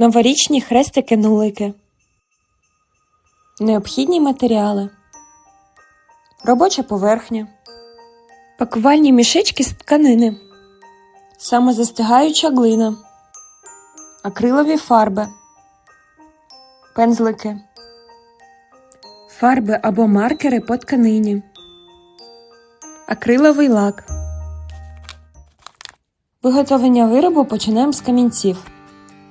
Новорічні хрестики-нулики. Необхідні матеріали. Робоча поверхня. Пакувальні мішечки з тканини. Самозастигаюча глина. Акрилові фарби. Пензлики. Фарби або маркери по тканині. Акриловий лак. Виготовлення виробу починаємо з камінців.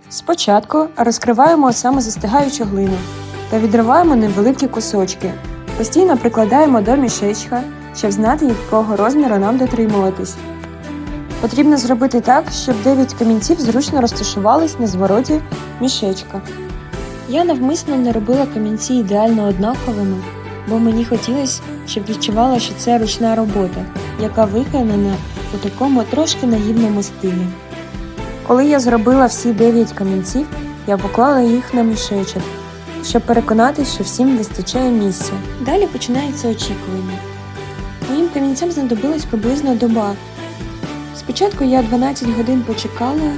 Спочатку розкриваємо самозастигаючу глину та відриваємо невеликі кусочки. Постійно прикладаємо до мішечка, щоб знати, якого розміру нам дотримуватись. Потрібно зробити так, щоб 9 камінців зручно розташувались на звороті мішечка. Я навмисно не робила камінці ідеально однаковими, бо мені хотілося, щоб відчувала, що це ручна робота, яка виконана у такому трошки наївному стилі. Коли я зробила всі 9 камінців, я поклала їх на мішечок, щоб переконатися, що всім вистачає місця. Далі починається очікування. Моїм камінцям знадобилась приблизно доба. Спочатку я 12 годин почекала,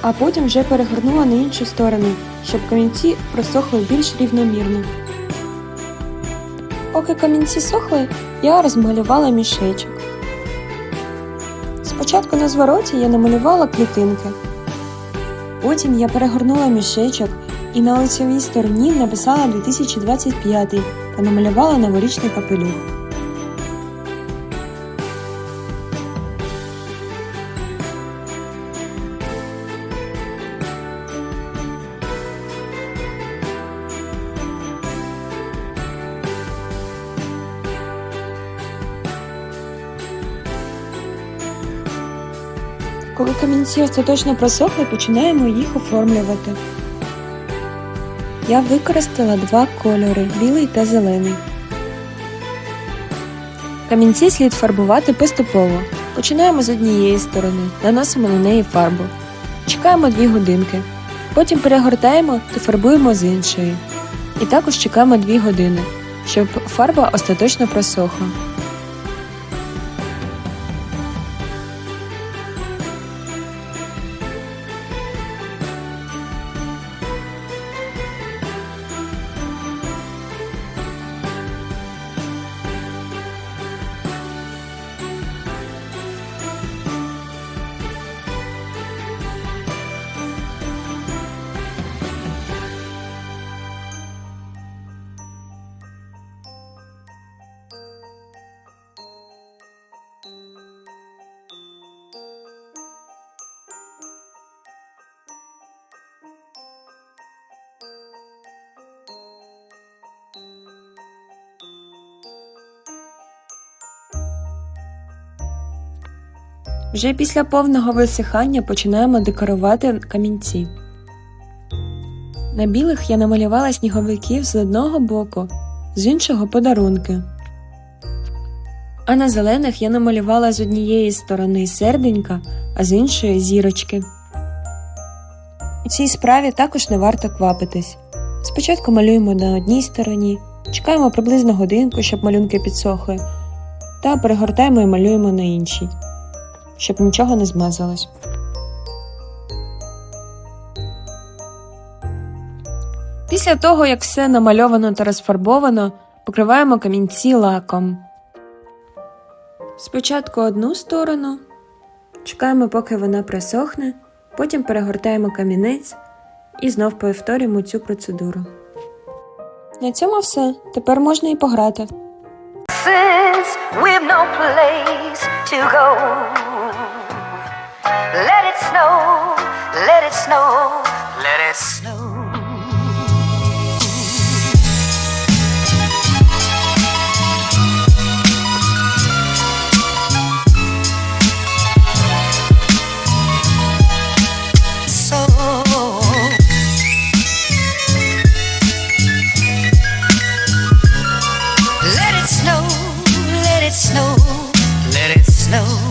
а потім вже перегорнула на іншу сторону, щоб камінці просохли більш рівномірно. Поки камінці сохли, я розмалювала мішечок. Спочатку на звороті я намалювала клітинки. Потім я перегорнула мішечок і на лицевій стороні написала 2025 та намалювала новорічний капелюх. Коли камінці остаточно просохли, починаємо їх оформлювати. Я використала два кольори білий та зелений. Камінці слід фарбувати поступово. Починаємо з однієї сторони, наносимо на неї фарбу. Чекаємо 2 годинки. Потім перегортаємо та фарбуємо з іншої. І також чекаємо 2 години, щоб фарба остаточно просохла. Вже після повного висихання починаємо декорувати камінці. На білих я намалювала сніговиків з одного боку, з іншого подарунки. А на зелених я намалювала з однієї сторони серденька, а з іншої зірочки. У цій справі також не варто квапитись. Спочатку малюємо на одній стороні, чекаємо приблизно годинку, щоб малюнки підсохли, та перегортаємо і малюємо на іншій щоб нічого не змазалось. Після того, як все намальовано та розфарбовано, покриваємо камінці лаком. Спочатку одну сторону, чекаємо, поки вона присохне, потім перегортаємо камінець і знов повторюємо цю процедуру. На цьому все. Тепер можна і пограти. Since we've no place to go. slow.